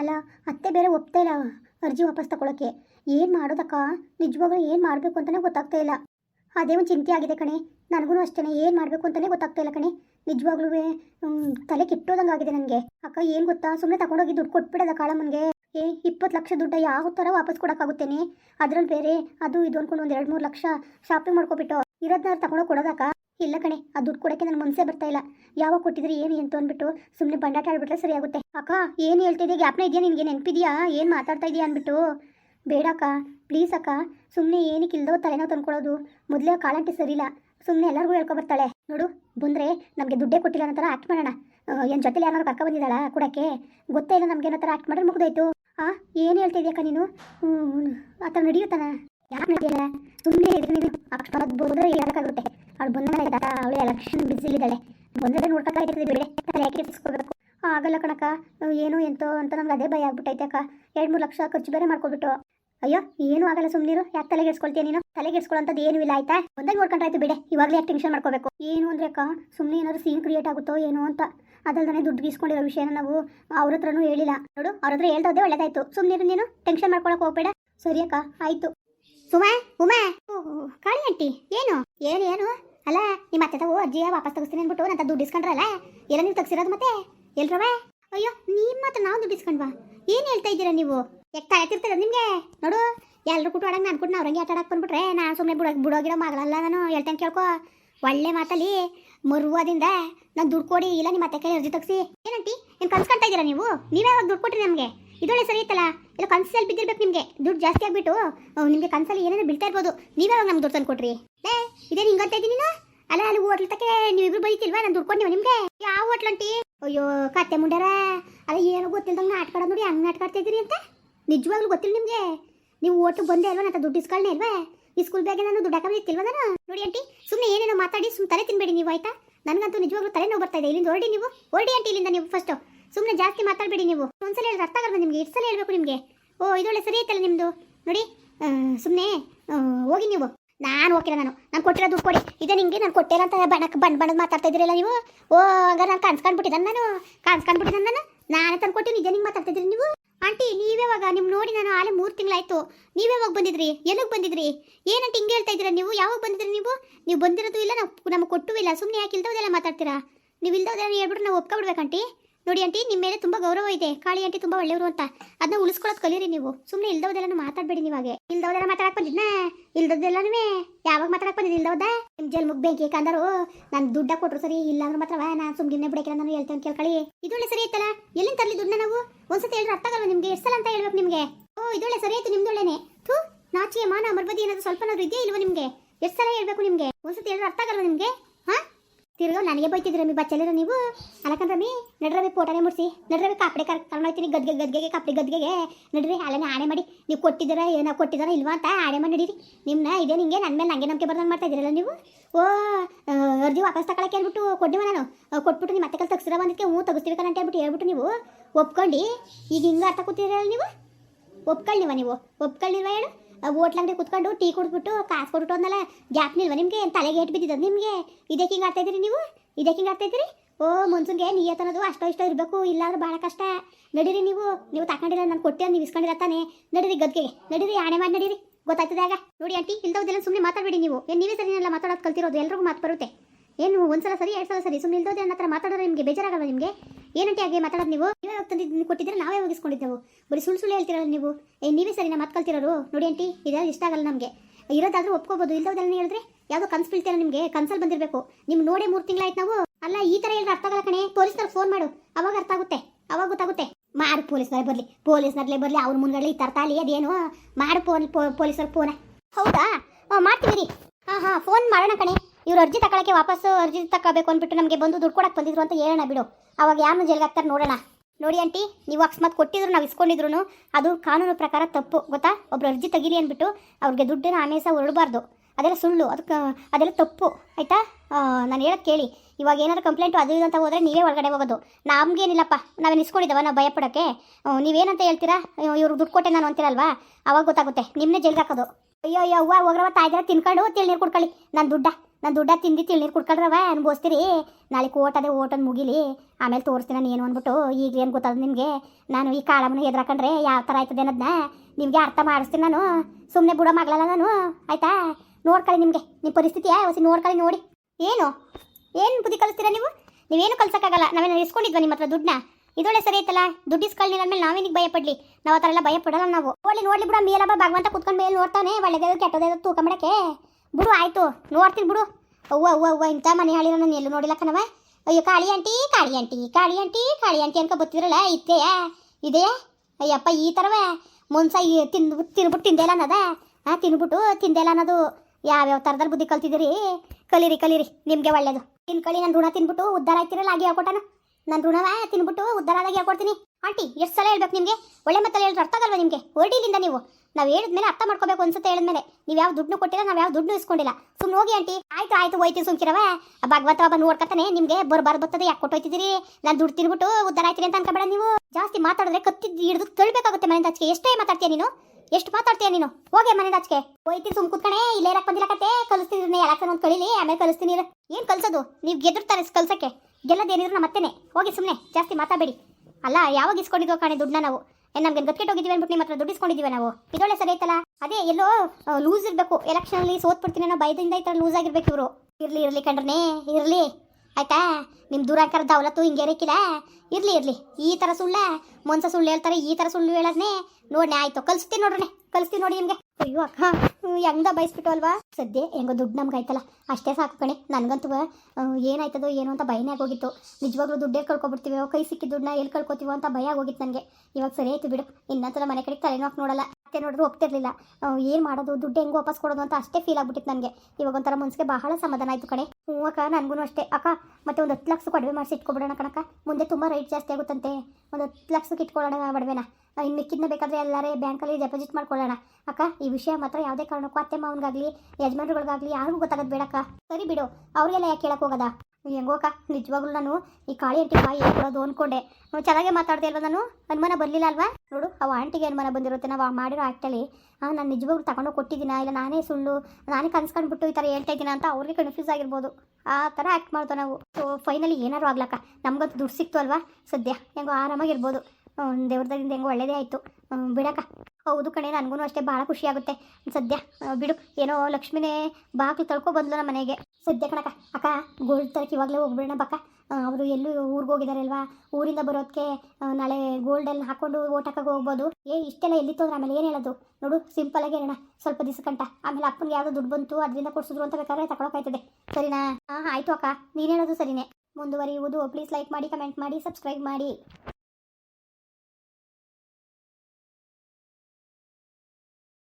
ಅಲ್ಲ, ಅತ್ತೆ ಬೇರೆ ಒಪ್ತಾ ಇಲ್ಲ ಅರ್ಜಿ ವಾಪಸ್ ತಗೊಳಕ್ಕೆ. ಏನು ಮಾಡೋದಕ್ಕ? ನಿಜವಾಗ್ಲೂ ಏನು ಮಾಡಬೇಕು ಅಂತಲೇ ಗೊತ್ತಾಗ್ತಾ ಇಲ್ಲ. ಅದೇ ಒಂದು ಚಿಂತೆ ಆಗಿದೆ ಕಣೆ. ನನಗೂ ಅಷ್ಟೇ ಏನು ಮಾಡಬೇಕು ಅಂತಲೇ ಗೊತ್ತಾಗ್ತಾ ಇಲ್ಲ ಕಣೆ. ನಿಜವಾಗ್ಲೂ ತಲೆ ಕೆಟ್ಟೋದಂಗೆ ಆಗಿದೆ ನನಗೆ. ಅಕ್ಕ, ಏನು ಗೊತ್ತಾ? ಸುಮ್ಮನೆ ತಗೊಂಡೋಗಿ ದುಡ್ಡು ಕೊಟ್ಬಿಡೋದ ಕಾಳಮ್ಮನಿಗೆ? ಏ, ಇಪ್ಪತ್ತು ಲಕ್ಷ ದುಡ್ಡು ಯಾವ ಥರ ವಾಪಸ್ ಕೊಡೋಕ್ಕಾಗುತ್ತೇನೆ? ಅದ್ರಲ್ಲಿ ಬೇರೆ, ಅದು ಇದು ಅಂದ್ಕೊಂಡು ಒಂದು ಎರಡು ಮೂರು ಲಕ್ಷ ಶಾಪಿಂಗ್ ಮಾಡ್ಕೊಬಿಟ್ಟು ಇರೋದನ್ನ ತಗೊಂಡೋಗಿ ಕೊಡೋದಕ್ಕ? ಇಲ್ಲ ಕಣೆ, ಆ ದುಡ್ಡು ಕೊಡೋಕ್ಕೆ ನನ್ನ ಮನಸ್ಸೇ ಬರ್ತಾ ಇಲ್ಲ. ಯಾವಾಗ ಕೊಟ್ಟಿದ್ರಿ, ಏನು ಎಂತ ಅಂದ್ಬಿಟ್ಟು ಸುಮ್ಮನೆ ಬಂಡಾಟ ಆಡ್ಬಿಟ್ರೆ ಸರಿ ಆಗುತ್ತೆ ಅಕ್ಕ, ಏನು ಹೇಳ್ತಿದ್ದೆ? ಗ್ಯಾಪ್ನ ಇದೆಯಾ ನಿನಗೆ? ನೆನಪಿದೆಯಾ? ಏನು ಮಾತಾಡ್ತಾ ಇದೆಯಾ ಅಂದ್ಬಿಟ್ಟು. ಬೇಡಕ್ಕ ಪ್ಲೀಸ್ ಅಕ್ಕ ಸುಮ್ಮನೆ ಏನಕ್ಕೆ ಇಲ್ದೋ ತಲೆನೋ ತಂದ್ಕೊಳ್ಳೋದು ಮೊದಲೇ ಕಾಳಂಟಿ ಸರಿಯಿಲ್ಲ. ಸುಮ್ಮನೆ ಎಲ್ಲರಿಗೂ ಹೇಳ್ಕೊಬರ್ತಾಳೆ ನೋಡು, ಬಂದರೆ ನಮಗೆ ದುಡ್ಡೇ ಕೊಟ್ಟಿಲ್ಲ ಅನ್ನೋ ಥರ ಆ್ಯಕ್ಟ್ ಮಾಡೋಣ. ಏನು ಜೊತೆಲಿ ಯಾರು ಕರ್ಕ ಬಂದಿದ್ದಾಳ ಕೊಡೋಕ್ಕೆ? ಗೊತ್ತೇ ಇಲ್ಲ ನಮ್ಗೆ ಏನೋ ಥರ ಆ್ಯಕ್ಟ್ ಮಾಡಿದ್ರೆ ಮುಗ್ದೋಯ್ತು. ಆ, ಏನು ಹೇಳ್ತಿದ್ಯಾಕ ನೀನು? ಆ ಥರ ನಡೆಯುತ್ತಾನ? ಯಾಕೆ ನಡೆಯಲ್ಲ ಸುಮ್ಮನೆ ನೀನು ಅಕಸ್ಮಾತ್ ಬಂದ್ರೆ ಹೇಳೋಕ್ಕಾಗುತ್ತೆ ಅವ್ಳು ಬಂದ ಅವಳು ಎಲೆಕ್ಷನ್ ಬಿಸಿಲಿದ್ದಾಳೆ. ಬಂದರೆ ನೋಡ್ಬೇಕಾಗಿರ್ತದೆ ಬಿಡೆ. ತಲೆ ಯಾಕೆ ಕೆಡಿಸ್ಕೋಬೇಕು ಆಗಲ್ಲ ಕಣಕ್ಕ. ಏನು, ಎಂತೋ ಅಂತ ನಮ್ಗೆ ಅದೇ ಭಯ ಆಗ್ಬಿಟ್ಟೈತೆ ಅಕ್ಕ. ಎರಡು ಮೂರು ಲಕ್ಷ ಖರ್ಚು ಬೇರೆ ಮಾಡ್ಕೊಬಿಟ್ಟು. ಅಯ್ಯೋ, ಏನೂ ಆಗಲ್ಲ ಸುಮ್ಮನಿರು ಯಾಕೆ ತಲೆಗೆಡ್ಸ್ಕೊಳ್ತೀಯ ನೀನು? ತಲೆಗೆಡ್ಸ್ಕೊಳ್ಳೋಂಥದ್ದು ಏನೂ ಇಲ್ಲ, ಆಯ್ತಾ? ಒಂದಾಗ ನೋಡ್ಕೊಂಡ್ರಾಯ್ತು ಬಿಡೆ. ಇವಾಗಲೇ ಯಾಕೆ ಟೆನ್ಷನ್ ಮಾಡ್ಕೋಬೇಕು? ಏನು ಅಂದ್ರೆ ಅಕ್ಕ ಸುಮ್ಮನೆ ಏನಾದ್ರು ಸೀನ್ ಕ್ರಿಯೇಟ್ ಆಗುತ್ತೋ ಏನೋ ಅಂತ. ಅದಲ್ದೇ ದುಡ್ಡು ಗೀಸ್ಕೊಂಡಿರೋ ವಿಷಯನ ನಾವು ಅವ್ರ ಹತ್ರನೂ ಹೇಳಿಲ್ಲ. ನೋಡು, ಅವ್ರ ಹತ್ರ ಹೇಳ್ದೋದೇ ಒಳ್ಳೇದಾಯ್ತು. ಸುಮ್ಮನಿರು ನೀನು. ಟೆನ್ಷನ್ ಮಾಡ್ಕೊಳಕ್ಕೆ ಹೋಗ್ಬೇಡ. ಸರಿ ಅಕ್ಕ, ಆಯ್ತು. ಸುಮಾ, ಉಮಾ. ಕಾಳಿ ಆಂಟಿ, ಏನು? ಏನು ಏನು? ಅಲ್ಲ, ನಿಮ್ಮ ಅತ್ತೆ ತಗೋ ಅಜ್ಜಿಯ ವಾಪಸ್ ತೆಗಿಸ್ತೀನಿ ಅಂದ್ಬಿಟ್ಟು ನಂತ ದುಡ್ಡು ಇಸ್ಕೊಂಡ್ರಲ್ಲ? ಎಲ್ಲ ನೀವು ತಗ್ಸಿರೋದು ಮತ್ತೆ? ಎಲ್ರವೇ ಅಯ್ಯೋ ನಿಮ್ಮ ಮತ್ತೆ ನಾವು ದುಡ್ಡು ಇಸ್ಕೊಂಡ್ವಾ? ಏನು ಹೇಳ್ತಾ ಇದ್ದೀರಾ ನೀವು? ಯಾಕೆ ತಲೆ ನಿಮ್ಗೆ? ನೋಡು ಎಲ್ಲರೂ ಕೂಟ ಆಡಂಗೆ ನಾನು ಕೂಡ ಅವ್ರಂಗೆ ಆಟ ಬಂದ್ಬಿಟ್ರೆ ನಾನು ಸುಮ್ಮನೆ ಬುಡ, ಬುಡೋಗಿರೋ ಮಗಳಲ್ಲ ನಾನು, ಹೇಳ್ತೇನೆ ಕೇಳ್ಕೊ. ಒಳ್ಳೆ ಮಾತಲ್ಲಿ, ಮರುವಾದಿಂದ ನಾನು ದುಡ್ಡು ಕೊಡಿ, ಇಲ್ಲ ನಿಮ್ಮ ಅತ್ತೆ ಕೈ ಅರ್ಜಿ ತಗ್ಸಿ. ಏನಂಟಿ ಏನು ಕನ್ಸ್ಕೊಳ್ತಾ ಇದ್ದೀರಾ ನೀವು? ನೀವೇ ದುಡ್ಡು ಕೊಟ್ರಿ ನಮಗೆ? ಇದೊಳ್ಳೆ ಸರಿ ಇತ್ತಲ್ಲ? ಇಲ್ಲ ಕನ್ಸಲ್ಲಿ ಬಿದ್ದಿರ್ಬೇಕು ನಿಮಗೆ. ದುಡ್ಡು ಜಾಸ್ತಿ ಆಗಿಬಿಟ್ಟು ನಿಮಗೆ ಕನ್ಸಲ್ಲಿ ಏನೇನು ಬೀಳ್ತಾ ಇರ್ಬೋದು. ನೀವೇ ಅವಾಗ ನಮ್ಗೆ ದುಡ್ಡು ತಂದು ಕೊಡ್ರಿ ಏ ಇದೇನು ಇದ್ದೀನಿ ನೀನು? ಅಲ್ಲ, ಅಲ್ಲಿ ಹೋಟ್ಲ್ ತಕ್ಕೆ ನೀವಿಬ್ರು ಬೈತಿಲ್ವಾ ನಾನು ದುಡ್ಡು ನೀವು ನಿಮಗೆ. ಯಾವ ಹೋಟ್ಲ್ ಅಂಟಿ ಅಯ್ಯೋ, ಕತ್ತೆ ಮುಂಡ್ಯಾರ ಅಲ್ಲ, ಏನು ಗೊತ್ತಿಲ್ದಂಗೆ ನಾಟ್ಕಾಡ ನೋಡಿ ಹಂಗೆ ಇದ್ದೀರಿ ಅಂತ. ನಿಜವಾಗ್ಲೂ ಗೊತ್ತಿಲ್ಲ ನಿಮಗೆ. ನೀವು ಹೋಟ್ಲಿಗೆ ಬಂದೇ ಅಲ್ವಾ? ನಾನು ದುಡ್ಡು ಇಸ್ಕೊಳ್ನೇ ಅಲ್ವಾ ಈ ಸ್ಕೂಲ್ ಬ್ಯಾಗೆ ನಾನು ದುಡ್ಡು ಹಾಕೊಂಡಿರ್ತಿಲ್ವಾ ನಾನು? ನೋಡಿ ಆಂಟಿ ಸುಮ್ಮನೆ ಏನೇನೋ ಮಾತಾಡಿ ಸುಮ್ಮನೆ ತಲೆ ತಿನ್ಬೇಡಿ ನೀವು, ಆಯ್ತಾ? ನನಗಂತೂ ನಿಜವಾಗ್ಲೂ ತಲೆ ನೋವು ಬರ್ತಾ ಇದೆ. ಇಲ್ಲಿಂದ ಹೊರಡಿ ನೀವು. ಹೊರಡಿ ಆಂಟಿ ಇಲ್ಲಿಂದ ನೀವು ಫಸ್ಟು ಸುಮ್ಮನೆ ಜಾಸ್ತಿ ಮಾತಾಡಬೇಡಿ ನೀವು. ಒಂದ್ಸಲ ಹೇಳಿದ್ರೆ ಅರ್ಥ ಆಗಲ್ಲ ನಿಮಗೆ? ಎಷ್ಟು ಸಲ ಹೇಳ್ಬೇಕು ನಿಮಗೆ. ಓ ಇದೊಳ್ಳೆ ಸರಿ ಐತಲ್ಲ ನಿಮ್ಮದು ನೋಡಿ ಸುಮ್ಮನೆ ಹೋಗಿ ನೀವು. ನಾನು ಹೋಗಿಲ್ಲ ನಾನು. ನಾನು ಕೊಟ್ಟಿರೋ ದುಡ್ಡು ಕೊಡಿ. ಇದೆ ನಿಮಗೆ, ನಾನು ಕೊಟ್ಟಿಲ್ಲ ಅಂತ ಬಣ್ಣ ಬಣ್ಣ ಬಣ್ಣದ ಮಾತಾಡ್ತಾ ಇದ್ದೀರಲ್ಲ ನೀವು? ಓ, ಹಂಗಾರೆ ನಾನು ಕಾಣಿಸ್ಕೊಂಡ್ಬಿಟ್ಟಿದ್ದೆ ನಾನು? ಕಾಣಿಸ್ಕೊಂಡ್ಬಿಟ್ಟಿದ್ದೆ ನಾನು? ನಾನೇ ತಂದು ಕೊಟ್ಟಿನಿ, ಇದೇ ನಿಂಗೆ ಮಾತಾಡ್ತಾ ಇದ್ದೀರಿ ನೀವು? ಆಂಟಿ ನೀವ್ಯಾವಾಗ ನಿಮ್ಮ ನೋಡಿ ನಾನು ಆಲೆ ಮೂರು ತಿಂಗಳಾಯ್ತು. ನೀವ್ಯಾವಾಗ ಬಂದಿದ್ರಿ? ಎಲ್ಲಿಗೆ ಬಂದಿದ್ರಿ? ಏನಂತ ಹಿಂಗೆ ಹೇಳ್ತಾ ಇದ್ದೀರಾ ನೀವು? ಯಾವಾಗ ಬಂದಿದ್ರಿ ನೀವು? ನೀವು ಬಂದಿರೋದು ಇಲ್ಲ, ನಾವು ನಮಗೆ ಕೊಟ್ಟು ಇಲ್ಲ. ಸುಮ್ಮನೆ ಯಾಕೆ ಇಲ್ದೋದೆಲ್ಲ ಮಾತಾಡ್ತೀರಾ? ನೀವು ಇಲ್ದೋದೆಲ್ಲ ಹೇಳ್ಬಿಟ್ಟು ನಾವು ಒಪ್ಕೊಬಿಡ್ಬೇಕಂಟಿ ನೋಡಿ ಆಂಟಿ ನಿಮ್ಮ ಮೇಲೆ ತುಂಬಾ ಗೌರವ ಇದೆ. ಕಾಳಿ ಆಂಟಿ ತುಂಬಾ ಒಳ್ಳೆಯವರು ಅಂತ. ಅದನ್ನ ಉಳಿಸ್ಕೊಳ್ಳೋದು ಕಲೀರಿ ನೀವು. ಸುಮ್ಮನೆ ಇಲ್ದೋದೆಲ್ಲ ಮಾತಾಡಬೇಡಿ ನೀವಾಗೆ ಇಲ್ದವದೆಲ್ಲ ಮಾತಾಡಕ್ ಬಂದಿದ್ನ ಇಲ್ದದ್ದೆಲ್ಲನೂ ಯಾವಾಗ ಮಾತಾಡಕ್ ಬಂದಿದ್ದು ಇಲ್ದವದ? ನಿಮ್ಮ ಜಲ್ ಮುಗ್ ಬೆಂಕಿ ಕಂದರು ನಾನು ದುಡ್ಡ ಕೊಟ್ರು ಸರಿ ಇಲ್ಲ ಅಂದ್ರೆ ಮಾತ್ರ ನಾನು ಸುಮ್ಮನೆ ಬಿಡಕ್ಕೆ ನಾನು ಹೇಳ್ತೇನೆ ಕೇಳ್ಕೊಳ್ಳಿ ಇದೊಳ್ಳೆ ಸರಿ ಐತಲ್ಲ? ಎಲ್ಲಿಂದ ತರಲಿ ದುಡ್ಡನ್ನ ನಾವು? ಒಂದ್ಸತಿ ಹೇಳಿದ್ರೆ ಅರ್ಥ ಆಗಲ್ಲ ನಿಮಗೆ? ಎಷ್ಟು ಸಲ ಅಂತ ಹೇಳ್ಬೇಕು ನಿಮಗೆ? ಓ ಇದೊಳ್ಳೆ ಸರಿ ಆಯ್ತು ನಿಮ್ದೊಳ್ಳೆನೆ ಥೂ ನಾಚಿಕೆ ಮಾನ ಮರ್ಬದಿ ಏನಾದ್ರು ಸ್ವಲ್ಪನಾದ್ರು ಇದೆಯಾ ಇಲ್ವಾ ನಿಮಗೆ? ಎಷ್ಟು ಸಲ ಹೇಳ್ಬೇಕು ನಿಮಗೆ? ಒಂದ್ಸತಿ ಹೇಳಿದ್ರೆ ಅರ್ಥ ಆಗಲ್ಲ ನಿಮಗೆ? ತಿರ್ಗೋ ನನಗೆ ಬೈತಿದ್ರಿ ರಮಿ ಬಚ್ಚಲಿರ ನೀವು? ಅಲಕಂದ್ ರಮ್ಮಿ ನಡ್ರವಿ ಫೋಟೋನೇ ಮುಡ್ಸಿ ನಡ್ರವಿ ಕಾಪಡೆ ಕರ್ ಕರ್ಕೊಂಡೋಗ್ತೀನಿ ಗದ್ಗೆ, ಗದ್ಗೆಗೆ, ಕಾಪಡೆ ಗದ್ಗೆಗೆ. ನಡ್ರಿ ಅಲ್ಲೇ ಆಣೆ ಮಾಡಿ. ನೀವು ಕೊಟ್ಟಿದ್ದೀರ ಏನೋ ಕೊಟ್ಟಿದ್ದಾರ ಇಲ್ವಾ ಅಂತ ಆಣೆ ಮಾಡಿ ನಡೀರಿ. ನಿಮ್ಮನ್ನ ಇದೇ ನಿಂಗೆ ನನ್ನ ಮೇಲೆ ನಂಗೆ ನಂಬಿಕೆ ಬರ್ದಂಗೆ ಮಾಡ್ತಾ ಇದ್ದೀರಲ್ಲ ನೀವು? ಓ ಅರ್ಜಿ ವಾಪಸ್ ತಗೊಳಕ್ಕೆ ಹೇಳ್ಬಿಟ್ಟು ಕೊಟ್ಟಿವ ನಾನು. ಕೊಟ್ಬಿಟ್ಟು ನಿಮ್ಮ ಮತ್ತೆ ಕಲ್ ತಗ್ಸಿರ ಬಂದಕ್ಕೆ ಹ್ಞೂ ತಗಿಸ್ತೀವಿ ಅಂತ ಹೇಳ್ಬಿಟ್ಟು ಹೇಳ್ಬಿಟ್ಟು ನೀವು ಒಪ್ಕೊಂಡು. ಈಗ ಹಿಂಗೆ ಅರ್ಥ ಕೂತಿದ್ದೀರಲ್ಲ ನೀವು? ಒಪ್ಕೊಳ್ಳಿವ ನೀವು. ಒಪ್ಕೊಳ್ಳಿಲ್ವ ಹೇಳು? ಹೋಟ್ಲ್ ಅಂಗಡಿ ಕುತ್ಕೊಂಡು ಟೀ ಕುಡ್ಬಿಟ್ಟು ಕಾಸು ಕೊಟ್ಬಿಟ್ಟು ಅಂದಲ್ಲ ಗ್ಯಾಪ್ ನಿಲ್ವ ನಿಮಗೆ? ತಲೆಗೆ ಏಟ್ ಬಿದ್ದಿದ್ದು ನಿಮಗೆ? ಇದಕ್ಕೆ ಹಿಂಗೆ ಆಡ್ತಾ ಇದ್ದೀರಿ ನೀವು? ಇದಕ್ಕೆ ಹಿಂಗೆ ಆಡ್ತಾ ಇದ್ದೀರಿ? ಓ ನೀ ಅತನದು ಅಷ್ಟೋ ಇಷ್ಟೋ ಇರಬೇಕು, ಇಲ್ಲಾಂದ್ರೆ ಭಾಳ ಕಷ್ಟ. ನಡೀರಿ ನೀವು. ನೀವು ತಗೊಂಡಿಲ್ಲ ನಾನು ಕೊಟ್ಟೆ ನೀವು ಇಸ್ಕೊಂಡಿರ ನಡೀರಿ ಗದ್ಗೆಗೆ. ನಡೀರಿ, ಆಣೆ ಮಾಡಿ ನಡೀರಿ. ಗೊತ್ತಾಯ್ತದೆ ಆಗ? ನೋಡಿ, ಆಂಟಿ ಇಲ್ದೋದೆಲ್ಲ ಸುಮ್ಮನೆ ಮಾತಾಡಬೇಡಿ ನೀವು. ಏನು ನೀವೇ ಸರಿನೆಲ್ಲ ಮಾತಾಡೋದು ಕಲ್ತಿರೋದು, ಎಲ್ರಿಗೂ ಮಾತು ಬರುತ್ತೆ. ಏನು, ಒಂದ್ಸಲ ಸರಿ, ಎರಡು ಸಲ ಸರಿ? ಸುಮ್ಮನೆ ಇಲ್ದೋದೆ ನನ್ನ ಹತ್ರ ನಿಮಗೆ ಬೇಜಾರಾಗಲ್ಲ ನಿಮಗೆ? ಏನಂತೆ ಹಾಗೆ ಮಾತಾಡೋದು ನೀವು? ನೀವೇ ಹೋಗಿ ತಂದಿದ್ದು ಕೊಟ್ಟಿದ್ರೆ ನಾವೇ ಹೋಗಿಸ್ಕೊಂಡಿದ್ದೆವು. ಬರೀ ಸುಳ್ಳು ಸುಳ್ಳು ಹೇಳ್ತಿರಲ್ಲ ನೀವು. ಏ, ನೀವೇ ಸರಿನಾ ಮಾತು ಕಲ್ತಿರೋರು ನೋಡಿ ಆಂಟಿ ಇದೆಲ್ಲ ಇಷ್ಟ ಆಗಲ್ಲ ನಮಗೆ. ಇರೋದಾದ್ರೂ ಒಪ್ಕೋಬೋದು. ಇಲ್ದೋದೆಲ್ಲ ಹೇಳಿದ್ರೆ? ಯಾವುದೋ ಕನ್ಸು ಬೀಳ್ತೀರ ನಿಮಗೆ, ಕನ್ಸಲ್ಲಿ ಬಂದಿರಬೇಕು. ನಿಮ್ಗೆ ನೋಡೇ ಮೂರು ತಿಂಗಳಾಯ್ತು ನಾವು. ಅಲ್ಲ, ಈ ಥರ ಹೇಳಿದ್ರೆ ಅರ್ಥ ಆಗಲ್ಲ ಕಣೆ. ಪೊಲೀಸ್ನವ್ರಿಗೆ ಫೋನ್ ಮಾಡು. ಅವಾಗ ಅರ್ಥ ಆಗುತ್ತೆ. ಅವಾಗ ಗೊತ್ತಾಗುತ್ತೆ. ಮಾಡು ಪೊಲೀಸ್ನವ್ರೆ ಬರಲಿ. ಪೊಲೀಸ್ನರ್ಲೇ ಬರಲಿ. ಅವ್ರ ಮುಂದ್ಗಡೆ ಈ ತರ್ತಾಲಿ, ಅದೇನು. ಮಾಡು ಫೋನ್ ಪೊಲೀಸರು ಫೋನ ಹೌದಾ? ಮಾಡ್ತೀವಿ ರೀ. ಹಾಂ ಹಾಂ ಫೋನ್ ಮಾಡೋಣ ಕಣೆ. ಇವ್ರು ಅರ್ಜಿ ತಗೊಳಕ್ಕೆ ವಾಪಸ್ಸು ಅರ್ಜಿ ತಗೋಬೇಕು ಅಂದ್ಬಿಟ್ಟು ನಮಗೆ ಬಂದು ದುಡ್ಡು ಕೊಡಕ್ಕೆ ಬಂದಿದ್ರು ಅಂತ ಹೇಳೋಣ ಬಿಡು. ಅವಾಗ ಯಾರನ್ನು ಜೈಲ್ಗೆ ಹಾಕ್ತಾರೆ ನೋಡೋಣ. ನೋಡಿ ಆಂಟಿ, ನೀವು ಅಕಸ್ಮಾತ್ ಕೊಟ್ಟಿದ್ರು, ನಾವು ಇಸ್ಕೊಂಡಿದ್ರು ಅದು ಕಾನೂನು ಪ್ರಕಾರ ತಪ್ಪು, ಗೊತ್ತಾ? ಒಬ್ರು ಅರ್ಜಿ ತೆಗೀರಿ ಅಂದ್ಬಿಟ್ಟು ಅವ್ರಿಗೆ ದುಡ್ಡನ್ನ ಆಮೇಸ ಹೊರಡಬಾರ್ದು. ಅದೆಲ್ಲ ಸುಳ್ಳು, ಅದಕ್ಕೆ, ಅದೆಲ್ಲ ತಪ್ಪು, ಆಯಿತಾ? ನಾನು ಹೇಳಕ್ಕೆ ಕೇಳಿ. ಇವಾಗ ಏನಾದ್ರು ಕಂಪ್ಲೇಂಟು ಅದು ಇದು ಅಂತ ಹೋದರೆ ನೀವೇ ಒಳಗಡೆ ಹೋಗೋದು. ನಮಗೇನಿಲ್ಲಪ್ಪ, ನಾವೇನು ಇಸ್ಕೊಂಡಿದ್ದಾವ ನಾವು ಭಯಪಡೋಕ್ಕೆ ನೀವೇನಂತ ಹೇಳ್ತೀರಾ? ಇವ್ರು ದುಡ್ಡು ಕೊಟ್ಟೆ ನಾನು ಅಂತೀರಲ್ವಾ? ಅವಾಗ ಗೊತ್ತಾಗುತ್ತೆ ನಿಮ್ಮನ್ನೇ ಜೈಲ್ಗೆ ಹಾಕೋದು. ಅಯ್ಯೋ ಅಯ್ಯೋ ಹೂವು ಹೋಗ್ರವ ತಾಯ್ದಾರ ತಿನ್ಕೊಂಡು ತಿಳಿ ನೀರು ಕುಡ್ಕೊಳ್ಳಿ. ನಾನು ದುಡ್ಡ. ನಾನು ದುಡ್ಡ ತಿಂದು ತಿಳ್ನೀರು ಕುಡ್ಕೊಳ್ರವ ಅನ್ಬೋಸ್ತೀರಿ ನಾಳೆ ಓಟ್ ಅದೇ ಓಟನ್ ಮುಗಿಲಿ. ಆಮೇಲೆ ತೋರಿಸ್ತೀನಿ ನಾನು ಏನು ಅಂದ್ಬಿಟ್ಟು ಈಗ ಏನು ಗೊತ್ತದ ನಿಮಗೆ? ನಾನು ಈ ಕಾಳಮ್ಮನ ಎದ್ರಾಕಂಡ್ರೆ ಯಾವ ಥರ ಆಯ್ತದೆ ಅನ್ನೋದನ್ನ ನಿಮಗೆ ಅರ್ಥ ಮಾಡಿಸ್ತೀನಿ ನಾನು. ಸುಮ್ಮನೆ ಬುಡ ಮಗಳಲ್ಲ ನಾನು. ಆಯ್ತಾ? ನೋಡ್ಕೊಳ್ಳಿ ನಿಮಗೆ. ನಿಮ್ಮ ಪರಿಸ್ಥಿತಿ ಹೊಸಿ ನೋಡ್ಕೊಳ್ಳಿ ನೋಡಿ. ಏನು? ಏನು ಬುದ್ಧಿ ಕಲಿಸ್ತೀರಾ ನೀವು? ನೀವೇನು ಕಲ್ಸಕ್ಕಾಗಲ್ಲ. ನಾವೇನು ಇಸ್ಕೊಂಡಿದ್ವಾ ನಿಮ್ಮ ಹತ್ರ ದುಡ್ಡನ್ನ? ಇದೊಳ್ಳೆ ಸರಿ ಐತಲ್ಲ? ದುಡ್ಡು ಇಸ್ಕೊಳ್ಳಿ ಅಂದಮೇಲೆ ನಾವೇನಿಗೆ ಭಯ ಪಡ್ಲಿ ನಾವು ಆ ಥರ ಎಲ್ಲ ಭಯ ಪಡಲ್ಲ ನಾವು. ನೋಡಲಿ ನೋಡ್ಲಿ ಬಿಡ. ಮೇಲಬ್ಬ ಭಗವಂತ ಕುತ್ಕೊಂಡು ಮೇಲೆ ನೋಡ್ತಾನೆ. ಒಳ್ಳೆದೇದು ಕೆಟ್ಟದೇದು ತೂಕ ಮಾಡಕ್ಕೆ. ಬಿಡು, ಆಯ್ತು. ನೋಡ್ತೀನಿ ಬಿಡು. ಅವ್ವ ಅವ್ವ ಅವ್ವ ಇಂಥ ಮನೆ ಹಾಳಿ ನಾನು ಎಲ್ಲೂ ನೋಡಿಲ್ಲ ಕಣವ ಅಯ್ಯೋ, Kali aunty Kali aunty Kali aunty Kali aunty ಅನ್ಕೊ ಬತ್ತಿದ್ರಲ್ಲ ಇತ್ತೇ ಇದೇ? ಅಯ್ಯಪ್ಪ, ಈ ಥರವೇ ಮುನ್ಸ ಈ ತಿಂದು ತಿನ್ಬಿಟ್ಟು ತಿಂದೆಲ್ಲ ಅನ್ನೋದ? ಹಾಂ ತಿನ್ಬಿಟ್ಟು ತಿಂದೆಲ್ಲ ಅನ್ನೋದು. ಯಾವ್ಯಾವ ಥರದಲ್ಲಿ ಬುದ್ಧಿ ಕಲ್ತಿದ್ದೀರಿ? ಕಲೀರಿ ಕಲೀರಿ, ನಿಮಗೆ ಒಳ್ಳೇದು. ತಿನ್ಕೊಳ್ಳಿ ನನ್ನ ಋಣ ತಿನ್ಬಿಟ್ಟು ಉದ್ದಾರ ಆಯ್ತಿರಲ್ಲ ಆಗಿ ಹಾಕೊಟ್ಟನು ನನ್ನ ಋಣವ ತಿನ್ಬಿಟ್ಟು ಉದ್ದಾರ ಆದಾಗಿ ಹೇಳ್ಕೊಡ್ತೀನಿ. ಆಂಟಿ, ಎಷ್ಟು ಸಲ ಹೇಳ್ಬೇಕು ನಿಮಗೆ? ಒಳ್ಳೆ ಮತ್ತಲ್ಲಿ ಹೇಳಿದ್ರೆ ಅರ್ಥ ಆಗಲ್ವಾ ನಿಮಗೆ? ಹೊರಡಿಲಿಂದ ನೀವು. ನಾವು ಹೇಳಿದ್ಮೇಲೆ ಅರ್ಥ ಮಾಡ್ಕೋಬೇಕು ಅನ್ಸುತ್ತೆ ಹೇಳಿದ್ಮೇಲೆ. ನೀವು ಯಾವ ದುಡ್ಡು ಕೊಟ್ಟಿಲ್ಲ, ನಾವು ಯಾವ ದುಡ್ಡು ಇಸ್ಕೊಂಡಿಲ್ಲ. ಸುಮ್ಮನೆ ಹೋಗಿ ಆಂಟಿ. ಆಯ್ತು ಆಯ್ತು ಹೋಯ್ತೀನಿ ಸುಮ್ಕಿರವ ಭಗವಂತ ಬಾಬಾ ನೋಡ್ಕತಾನೆ ನಿಮಗೆ ಬರ್ಬಾರ್ದು ಬರ್ತದೆ, ಯಾಕೆ ಕೊಟ್ಟೋಯ್ತಿದ್ದೀರಿ ನಾನು ದುಡ್ಡು ತಿನ್ಬಿಟ್ಟು ಉದ್ದಾರ ಆಯ್ತೀನಿ ಅಂತ ಅನ್ಕೋಬೇಡ ನೀವು. ಜಾಸ್ತಿ ಮಾತಾಡಿದ್ರೆ ಕತ್ತಿದ್ದು ಹಿಡಿದು ತಳ್ಬೇಕಾಗುತ್ತೆ ಮನೆಯಿಂದ ಆಚೆಗೆ. ಎಷ್ಟೇ ಮಾತಾಡ್ತೀಯ ನೀನು? ಎಷ್ಟು ಮಾತಾಡ್ತೀಯ ನೀನು? ಹೋಗಿ ಮನೆಯಿಂದ ಆಚೆಗೆ. ಹೋಯ್ತೀನಿ ಸುಮ್ ಕುತ್ಕಣೆ. ಇಲ್ಲೇ ಇರಕ್ ಬಂದಿಲ್ಲ ಕತೆ. ಕಲಿಸ್ತೀನಿ ಯಾಕೆ ಒಂದು ಕಳೀಲಿ. ಆಮೇಲೆ ಕಲಿಸ್ತೀನಿ ಏನು ಕಲ್ಸೋದು? ನೀವು ಗೆದ್ದಿರ್ತಾರೆ ಕಲ್ಸಕ್ಕೆ. ಗೆಲ್ಲದೇನಿದ್ರು ನಮ್ಮ ಮತ್ತೆನೆ ಹೋಗಿ ಸುಮ್ಮನೆ ಜಾಸ್ತಿ ಮಾತಾಡಬೇಡಿ. ಅಲ್ಲ, ಯಾವಾಗ ಇಸ್ಕೊಂಡಿದ್ವೋ ಕಾಣೆ ದುಡ್ಡನ್ನ ನಾವು. ನಮ್ಗೆ ಗತ್ಕೆಟ್ ಹೋಗಿದ್ವಿ ಅಂದ್ಬಿಟ್ಟು ನಿಮ್ಮ ಹತ್ರ ನಾವು. ಇದೊಳ್ಳೆ ಸರಿ ಐತಲ್ಲ ಅದೇ ಎಲ್ಲೋ ಲೂಸ್ ಇರಬೇಕು. ಎಲೆಕ್ಷನ್ ಅಲ್ಲಿ ಸೋತ್ಬಿಡ್ತೀನಿ ಅನ್ನೋ ಭಯದಿಂದ ಈ ಥರ ಲೂಸ್ ಆಗಿರ್ಬೇಕು ಇವರು. ಇರ್ಲಿ ಇರ್ಲಿ ಕಂಡ್ರನೇ ಇರ್ಲಿ. ಆಯ್ತಾ? ನಿಮ್ಮ ದುರಾಕಾರ ದೌಲತ್ತು ಹಿಂಗೆ ಇರಕ್ಕಿಲ್ಲ ಇರ್ಲಿ ಇರ್ಲಿ. ಈ ಥರ ಸುಳ್ಳ, ಮೊನ್ಸ ಸುಳ್ಳು ಹೇಳ್ತಾರೆ, ಈ ಥರ ಸುಳ್ಳು ಹೇಳದ್ನೆ ನೋಡಿ ಆಯ್ತು. ಕಲಿಸ್ತೀನಿ ನೋಡ್ರಿ ಕಲಿಸ್ತೀನಿ ನೋಡಿ ನಿಮಗೆ. ಅಯ್ಯೋ ಅಕ್ಕ ಹೆಂಗ ಬಯಸ್ಬಿಟ್ಟು ಅಲ್ವಾ? ಸದ್ಯ ಹೆಂಗೋ ದುಡ್ಡು ನಮ್ಗೆ ಆಯ್ತಲ್ಲ ಅಷ್ಟೇ ಸಾಕು ಕಣೆ, ನನಗಂತೂ ಏನಾಯ್ತದೋ ಏನೋ ಅಂತ ಭಯನೇ ಆಗೋಗಿತ್ತು. ನಿಜವಾಗ್ಲೂ ದುಡ್ಡೇ ಕಳ್ಕೊಬಿಡ್ತೀವೋ, ಕೈ ಸಿಕ್ಕಿ ದುಡ್ಡನ್ನ ಎಲ್ಲಿ ಕಳ್ಕೊತೀವೋ ಅಂತ ಭಯ ಆಗೋಗಿತ್ತು ನನಗೆ. ಇವಾಗ ಸರಿ ಆಯ್ತು ಬಿಡು ಇನ್ನಂತರ ಮನೆ ಕಡೆಗೆ ತಲೆನೋಕ್ ನೋಡಲ್ಲ. ಮತ್ತೆ ನೋಡಿದ್ರು ಒಪ್ತಿರ್ಲಿಲ್ಲ. ಏನು ಮಾಡೋದು, ದುಡ್ಡು ಹೆಂಗೆ ವಾಪಸ್ ಕೊಡೋದು ಅಂತ ಅಷ್ಟೇ ಫೀಲ್ ಆಗ್ಬಿಟ್ಟಿತ್ತು ನನಗೆ. ಇವಾಗ ಒಂಥರ ಮನ್ಸಿಗೆ ಬಹಳ ಸಮಾಧಾನ ಆಯ್ತು ಕಣೆ. ಹ್ಞೂ ಅಕ್ಕ ನನಗೂ ಅಷ್ಟೇ. ಅಕ್ಕ, ಮತ್ತೆ ಒಂದು ಹತ್ತು ಲಕ್ಷ ಒಡವೆ ಮಾಡಿಸಿ ಇಟ್ಕೊಬಿಡೋಣ ಕಣಕ್ಕ. ಮುಂದೆ ತುಂಬ ರೇಟ್ ಜಾಸ್ತಿ ಆಗುತ್ತಂತೆ. ಒಂದು ಹತ್ತು ಲಕ್ಷಕ್ಕೆ ಇಟ್ಕೊಳ್ಳೋಣ ಒಡವೆನ ಇನ್ನು ಮಿಕ್ಕಿದ್ನ ಬೇಕಾದ್ರೆ ಎಲ್ಲರೇ ಬ್ಯಾಂಕಲ್ಲಿ ಡೆಪಾಸಿಟ್ ಮಾಡ್ಕೊಳ್ಳೋಣ. ಅಕ್ಕ, ಈ ವಿಷಯ ಮಾತ್ರ ಯಾವುದೇ ಕಾರಣಕ್ಕೂ ಅತ್ತೆ ಮಾವನಿಗಾಗಲಿ, ಯಜಮಾನ್ರುಗಳಿಗಾಗಲಿ, ಯಾರಿಗೂ ಗೊತ್ತಾಗೋದು ಬೇಡಕ್ಕ. ಸರಿ ಬಿಡು, ಅವರಿಗೆಲ್ಲ ಯಾಕೆ ಕೇಳಕ್ಕೆ ಹೋಗೋದ? ಹೆಂಗೋ ಅಕ್ಕ, ನಿಜವಾಗ್ಲೂ ನಾನು ಈ ಕಾಳಿ ಆಂಟಿ ಬಾಯಿ ಕೊಡೋದು ಅಂದ್ಕೊಂಡೆ ಚೆನ್ನಾಗೇ ಮಾತಾಡ್ದೆ ಅಲ್ವಾ ನಾನು? ಅನುಮಾನ ಬರಲಿಲ್ಲ ಅಲ್ವಾ? ನೋಡು, ಅವ ಆಂಟಿಗೆ ಅನುಮಾನ ಬಂದಿರುತ್ತೆ, ನಾವು ಮಾಡಿರೋ ಆ್ಯಕ್ಟಲ್ಲಿ ನಾನು ನಿಜವಾಗ್ಲೂ ತಗೊಂಡು ಕೊಟ್ಟಿದ್ದೀನ? ಇಲ್ಲ, ನಾನೇ ಸುಳ್ಳು, ನಾನೇ ಕನ್ಸ್ಕೊಂಡ್ಬಿಟ್ಟು ಈ ಥರ ಹೇಳ್ತಾ ಇದ್ದೀನ ಅಂತ ಅವ್ರಿಗೆ ಕನ್ಫ್ಯೂಸ್ ಆಗಿರ್ಬೋದು. ಆ ಥರ ಆ್ಯಕ್ಟ್ ಮಾಡ್ತೋ ನಾವು. ಸೊ ಫೈನಲಿ ಏನಾರು ಆಗ್ಲಕ್ಕ? ನಮ್ಗಂತೂ ದುಡ್ಡು ಸಿಕ್ತು ಅಲ್ವಾ? ಸದ್ಯ, ಹೆಂಗೋ ಆರಾಮಾಗಿರ್ಬೋದು. ದೇವ್ರದಿಂದ ಹೆಂಗೋ ಒಳ್ಳೇದೇ ಆಯಿತು. ಬಿಡಕ್ಕ. ಹೌದು ಕಣೆ ನನಗೂ ಅಷ್ಟೇ ಭಾಳ ಖುಷಿಯಾಗುತ್ತೆ. ಸದ್ಯ ಬಿಡು. ಏನೋ ಲಕ್ಷ್ಮಿನೇ ಬಾಗಿಲು ತಳ್ಕೊ ಬಂದ್ಲು ನಮ್ಮ ಮನೆಗೆ. ಸದ್ಯ ಕಣಕ್ಕ. ಅಕ್ಕ, ಗೋಲ್ಡ್ ತರಕ್ಕೆ ಇವಾಗಲೇ ಹೋಗ್ಬಿಡೋಣ ಬಕ್ಕ. ಅವರು ಎಲ್ಲೂ ಊರಿಗೆ ಹೋಗಿದಾರಲ್ವಾ? ಊರಿಂದ ಬರೋದಕ್ಕೆ ನಾಳೆ ಗೋಲ್ಡಲ್ಲಿ ಹಾಕೊಂಡು ಓಟ್ ಹಾಕಕ್ಕೆ ಹೋಗ್ಬೋದು. ಏ, ಇಷ್ಟೆಲ್ಲ ಎಲ್ಲಿ ತೊಂದ್ರೆ ಆಮೇಲೆ? ಏನು ಹೇಳೋದು? ನೋಡು ಸಿಂಪಲ್ ಆಗಿ ಹೇಳೋಣ. ಸ್ವಲ್ಪ ದಿವಸ ಕಂಟ. ಆಮೇಲೆ ಅಪ್ಪನಿಗೆ ಯಾವುದೋ ದುಡ್ಡು ಬಂತು, ಅದರಿಂದ ಕೊಡಿಸಿದ್ರು ಅಂತ ಬೇಕಾದ್ರೆ ತಗೊಳಕಾಯ್ತದೆ ಸರಿನಾ? ಹಾಂ ಆಯಿತು ಅಕ್ಕ. ನೀನು ಹೇಳೋದು ಸರಿನೇ. ಮುಂದುವರಿಯುವುದು. ಪ್ಲೀಸ್ ಲೈಕ್ ಮಾಡಿ ಕಮೆಂಟ್ ಮಾಡಿ ಸಬ್ಸ್ಕ್ರೈಬ್ ಮಾಡಿ.